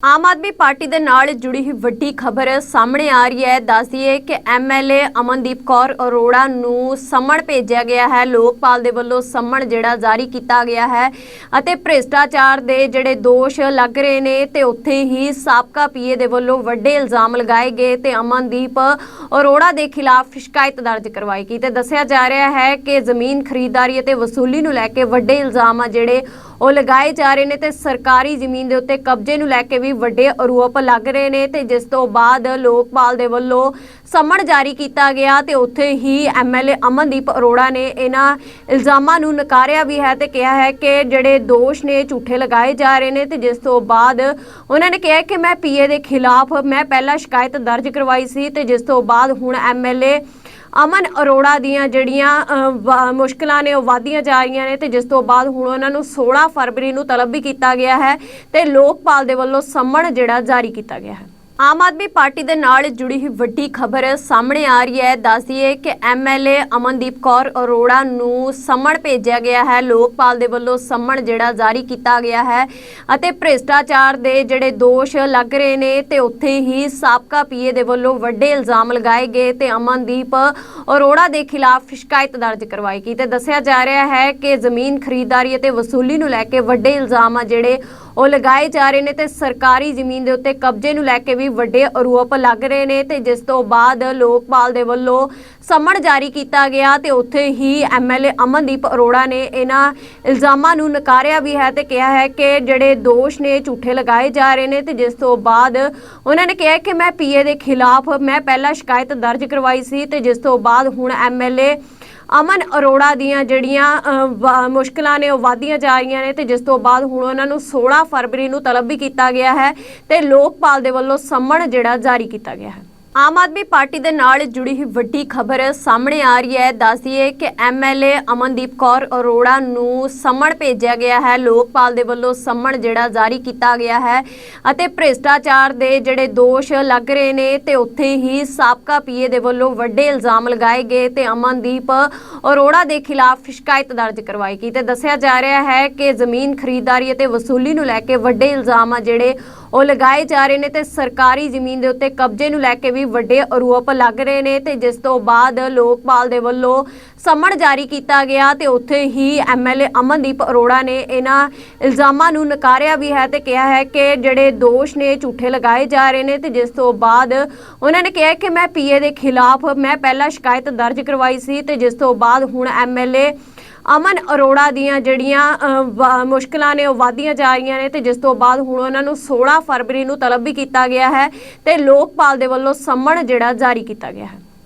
Aam Aadmi party ਦੇ ਨਾਲ ਜੁੜੀ ਹੋਈ ਵੱਡੀ ਖਬਰ ਸਾਹਮਣੇ ਆ ਰਹੀ ਹੈ। ਦੱਸਦੀਏ ਕਿ ਐਮਐਲਏ ਅਮਨਦੀਪ ਕੌਰ ਅਰੋੜਾ ਨੂੰ ਸਮਣ ਭੇਜਿਆ ਗਿਆ ਹੈ। ਲੋਕਪਾਲ ਦੇ ਵੱਲੋਂ ਸਮਣ ਜਿਹੜਾ ਜਾਰੀ ਕੀਤਾ ਗਿਆ ਹੈ ਅਤੇ ਭ੍ਰਿਸ਼ਟਾਚਾਰ ਦੇ ਜਿਹੜੇ ਦੋਸ਼ ਲੱਗ ਰਹੇ ਨੇ ਤੇ ਉੱਥੇ ਹੀ ਸਾਬਕਾ ਪੀਏ ਦੇ ਵੱਲੋਂ ਵੱਡੇ ਇਲਜ਼ਾਮ ਲਗਾਏ ਗਏ ਤੇ ਅਮਨਦੀਪ ਅਰੋੜਾ ਦੇ ਖਿਲਾਫ ਸ਼ਿਕਾਇਤ ਦਰਜ ਕਰਵਾਈ ਗਈ ਤੇ ਦੱਸਿਆ ਜਾ ਰਿਹਾ ਹੈ ਕਿ ਜ਼ਮੀਨ ਖਰੀਦਦਾਰੀ ਅਤੇ ਵਸੂਲੀ ਨੂੰ ਲੈ ਕੇ ਵੱਡੇ ਇਲਜ਼ਾਮ ਆ ਜਿਹੜੇ ਉਹ ਲਗਾਏ ਜਾ ਰਹੇ ਨੇ ਤੇ ਸਰਕਾਰੀ ਜ਼ਮੀਨ ਦੇ ਉੱਤੇ ਕਬਜ਼ੇ ਨੂੰ ਲੈ ਕੇ ਵੀ ਵੱਡੇ ਆਰੋਪ ਲੱਗ ਰਹੇ ਨੇ ਤੇ ਜਿਸ ਤੋਂ ਬਾਅਦ ਲੋਕਪਾਲ ਦੇ ਵੱਲੋਂ ਸਮਣ ਜਾਰੀ ਕੀਤਾ ਗਿਆ ਤੇ ਉੱਥੇ ਹੀ ਐਮਐਲਏ ਅਮਨਦੀਪ ਅਰੋੜਾ ਨੇ ਇਹਨਾਂ ਇਲਜ਼ਾਮਾਂ ਨੂੰ ਨਕਾਰਿਆ ਵੀ ਹੈ ਤੇ ਕਿਹਾ ਹੈ ਕਿ ਜਿਹੜੇ ਦੋਸ਼ ਨੇ ਝੂਠੇ ਲਗਾਏ ਜਾ ਰਹੇ ਨੇ ਤੇ ਜਿਸ ਤੋਂ ਬਾਅਦ ਉਹਨਾਂ ਨੇ ਕਿਹਾ ਕਿ ਮੈਂ ਪੀਏ ਦੇ ਖਿਲਾਫ ਮੈਂ ਪਹਿਲਾਂ ਸ਼ਿਕਾਇਤ ਦਰਜ ਕਰਵਾਈ ਸੀ ਤੇ ਜਿਸ ਤੋਂ ਬਾਅਦ ਹੁਣ ਐਮਐਲਏ ਅਮਨ ਅਰੋੜਾ ਦੀਆਂ ਜਿਹੜੀਆਂ ਅ, ਵਾ- ਮੁਸ਼ਕਲਾਂ ਨੇ ਉਹ ਵਧੀਆਂ ਜਾ ਰਹੀਆਂ ਨੇ ਤੇ ਜਿਸ ਤੋਂ ਬਾਅਦ ਹੁਣ ਉਹਨਾਂ ਨੂੰ 16 ਫਰਵਰੀ ਨੂੰ ਤਲਬ ਵੀ ਕੀਤਾ ਗਿਆ ਹੈ ਤੇ ਲੋਕਪਾਲ ਦੇ ਵੱਲੋਂ ਸੰਮਣ ਜਿਹੜਾ ਜਾਰੀ ਕੀਤਾ ਗਿਆ ਹੈ। ਆਮ ਆਦਮੀ ਪਾਰਟੀ ਦੇ ਨਾਲ ਜੁੜੀ ਹੋਈ ਵੱਡੀ ਖਬਰ ਸਾਹਮਣੇ ਆ ਰਹੀ ਹੈ। ਦੱਸਦੀਏ ਕਿ ਐਮਐਲਏ ਅਮਨਦੀਪ ਕੌਰ ਅਰੋੜਾ ਨੂੰ ਸਮਣ ਭੇਜਿਆ ਗਿਆ ਹੈ। ਲੋਕਪਾਲ ਦੇ ਵੱਲੋਂ ਸੰਮਣ ਜਿਹੜਾ ਜਾਰੀ ਕੀਤਾ ਗਿਆ ਹੈ ਅਤੇ ਭ੍ਰਿਸ਼ਟਾਚਾਰ ਦੇ ਜਿਹੜੇ ਦੋਸ਼ ਲੱਗ ਰਹੇ ਨੇ ਤੇ ਉੱਥੇ ਹੀ ਸਾਬਕਾ ਪੀਏ ਦੇ ਵੱਲੋਂ ਵੱਡੇ ਇਲਜ਼ਾਮ ਲਗਾਏ ਗਏ ਤੇ ਅਮਨਦੀਪ ਅਰੋੜਾ ਦੇ ਖਿਲਾਫ ਸ਼ਿਕਾਇਤ ਦਰਜ ਕਰਵਾਈ ਗਈ ਤੇ ਦੱਸਿਆ ਜਾ ਰਿਹਾ ਹੈ ਕਿ ਜ਼ਮੀਨ ਖਰੀਦਦਾਰੀ ਅਤੇ ਵਸੂਲੀ ਨੂੰ ਲੈ ਕੇ ਵੱਡੇ ਇਲਜ਼ਾਮ ਆ ਜਿਹੜੇ ਉਹ ਲਗਾਏ ਜਾ ਰਹੇ ਨੇ ਤੇ ਸਰਕਾਰੀ ਜ਼ਮੀਨ ਦੇ ਉੱਤੇ ਕਬਜ਼ੇ ਨੂੰ ਲੈ ਕੇ ਵੀ ਵੱਡੇ ਆਰੋਪ ਲੱਗ ਰਹੇ ਨੇ ਤੇ ਜਿਸ ਤੋਂ ਬਾਅਦ ਲੋਕਪਾਲ ਦੇ ਵੱਲੋਂ ਸਮਣ ਜਾਰੀ ਕੀਤਾ ਗਿਆ ਤੇ ਉੱਥੇ ਹੀ ਐਮਐਲਏ ਅਮਨਦੀਪ ਅਰੋੜਾ ਨੇ ਇਹਨਾਂ ਇਲਜ਼ਾਮਾਂ ਨੂੰ ਨਕਾਰਿਆ ਵੀ ਹੈ ਤੇ ਕਿਹਾ ਹੈ ਕਿ ਜਿਹੜੇ ਦੋਸ਼ ਨੇ, ਝੂਠੇ ਲਗਾਏ ਜਾ ਰਹੇ ਨੇ ਤੇ ਜਿਸ ਤੋਂ ਬਾਅਦ ਉਹਨਾਂ ਨੇ ਕਿਹਾ ਕਿ ਮੈਂ ਪੀਏ ਦੇ ਖਿਲਾਫ ਮੈਂ ਪਹਿਲਾਂ ਸ਼ਿਕਾਇਤ ਦਰਜ ਕਰਵਾਈ ਸੀ ਤੇ ਜਿਸ ਤੋਂ ਬਾਅਦ ਹੁਣ ਐਮਐਲਏ ਅਮਨ ਅਰੋੜਾ ਦੀਆਂ ਜਿਹੜੀਆਂ ਅ, ਵਾ- ਮੁਸ਼ਕਲਾਂ ਨੇ ਉਹ ਵਧੀਆਂ ਜਾ ਰਹੀਆਂ ਨੇ ਤੇ ਜਿਸ ਤੋਂ ਬਾਅਦ ਹੁਣ ਉਹਨਾਂ ਨੂੰ 16 ਫਰਵਰੀ ਨੂੰ ਤਲਬ ਵੀ ਕੀਤਾ ਗਿਆ ਹੈ ਤੇ ਲੋਕਪਾਲ ਦੇ ਵੱਲੋਂ ਸੰਮਣ ਜਿਹੜਾ ਜਾਰੀ ਕੀਤਾ ਗਿਆ ਹੈ। ਆਮ ਆਦਮੀ ਪਾਰਟੀ ਦੇ ਨਾਲ ਜੁੜੀ ਹੋਈ ਵੱਡੀ ਖਬਰ ਸਾਹਮਣੇ ਆ ਰਹੀ ਹੈ। ਦੱਸਦੀਏ ਕਿ ਐਮਐਲਏ ਅਮਨਦੀਪ ਕੌਰ ਅਰੋੜਾ ਨੂੰ ਸਮਣ ਭੇਜਿਆ ਗਿਆ ਹੈ। ਲੋਕਪਾਲ ਦੇ ਵੱਲੋਂ ਸਮਣ ਜਿਹੜਾ ਜਾਰੀ ਕੀਤਾ ਗਿਆ ਹੈ ਅਤੇ ਭ੍ਰਿਸ਼ਟਾਚਾਰ ਦੇ ਜਿਹੜੇ ਦੋਸ਼ ਲੱਗ ਰਹੇ ਨੇ ਤੇ ਉੱਥੇ ਹੀ ਸਾਬਕਾ ਪੀਏ ਦੇ ਵੱਲੋਂ ਵੱਡੇ ਇਲਜ਼ਾਮ ਲਗਾਏ ਗਏ ਤੇ ਅਮਨਦੀਪ ਅਰੋੜਾ ਦੇ ਖਿਲਾਫ ਸ਼ਿਕਾਇਤ ਦਰਜ ਕਰਵਾਈ ਗਈ ਤੇ ਦੱਸਿਆ ਜਾ ਰਿਹਾ ਹੈ ਕਿ ਜ਼ਮੀਨ ਖਰੀਦਦਾਰੀ ਅਤੇ ਵਸੂਲੀ ਨੂੰ ਲੈ ਕੇ ਵੱਡੇ ਇਲਜ਼ਾਮ ਆ ਜਿਹੜੇ ਉਹ ਲਗਾਏ ਜਾ ਰਹੇ ਨੇ ਤੇ ਸਰਕਾਰੀ ਜ਼ਮੀਨ ਦੇ ਉੱਤੇ ਕਬਜ਼ੇ ਨੂੰ ਲੈ ਕੇ ਵੀ ਵੱਡੇ ਆਰੋਪ ਲੱਗ ਰਹੇ ਨੇ ਤੇ ਜਿਸ ਤੋਂ ਬਾਅਦ ਲੋਕਪਾਲ ਦੇ ਵੱਲੋਂ ਸਮਣ ਜਾਰੀ ਕੀਤਾ ਗਿਆ ਤੇ ਉੱਥੇ ਹੀ ਐਮਐਲਏ ਅਮਨਦੀਪ ਅਰੋੜਾ ਨੇ ਇਹਨਾਂ ਇਲਜ਼ਾਮਾਂ ਨੂੰ ਨਕਾਰਿਆ ਵੀ ਹੈ ਤੇ ਕਿਹਾ ਹੈ ਕਿ ਜਿਹੜੇ ਦੋਸ਼ ਨੇ, ਝੂਠੇ ਲਗਾਏ ਜਾ ਰਹੇ ਨੇ ਤੇ ਜਿਸ ਤੋਂ ਬਾਅਦ ਉਹਨਾਂ ਨੇ ਕਿਹਾ ਕਿ ਮੈਂ ਪੀਏ ਦੇ ਖਿਲਾਫ, ਮੈਂ ਪਹਿਲਾਂ ਸ਼ਿਕਾਇਤ ਦਰਜ ਕਰਵਾਈ ਸੀ ਤੇ ਜਿਸ ਤੋਂ ਬਾਅਦ ਹੁਣ ਐਮਐਲਏ ਅਮਨ ਅਰੋੜਾ ਦੀਆਂ ਜਿਹੜੀਆਂ ਅ, ਵਾ- ਮੁਸ਼ਕਲਾਂ ਨੇ ਉਹ ਵਧੀਆਂ ਜਾ ਰਹੀਆਂ ਨੇ ਤੇ ਜਿਸ ਤੋਂ ਬਾਅਦ ਹੁਣ ਉਹਨਾਂ ਨੂੰ 16 ਫਰਵਰੀ ਨੂੰ ਤਲਬ ਵੀ ਕੀਤਾ ਗਿਆ ਹੈ ਤੇ ਲੋਕਪਾਲ ਦੇ ਵੱਲੋਂ ਸੰਮਣ ਜਿਹੜਾ ਜਾਰੀ ਕੀਤਾ ਗਿਆ ਹੈ।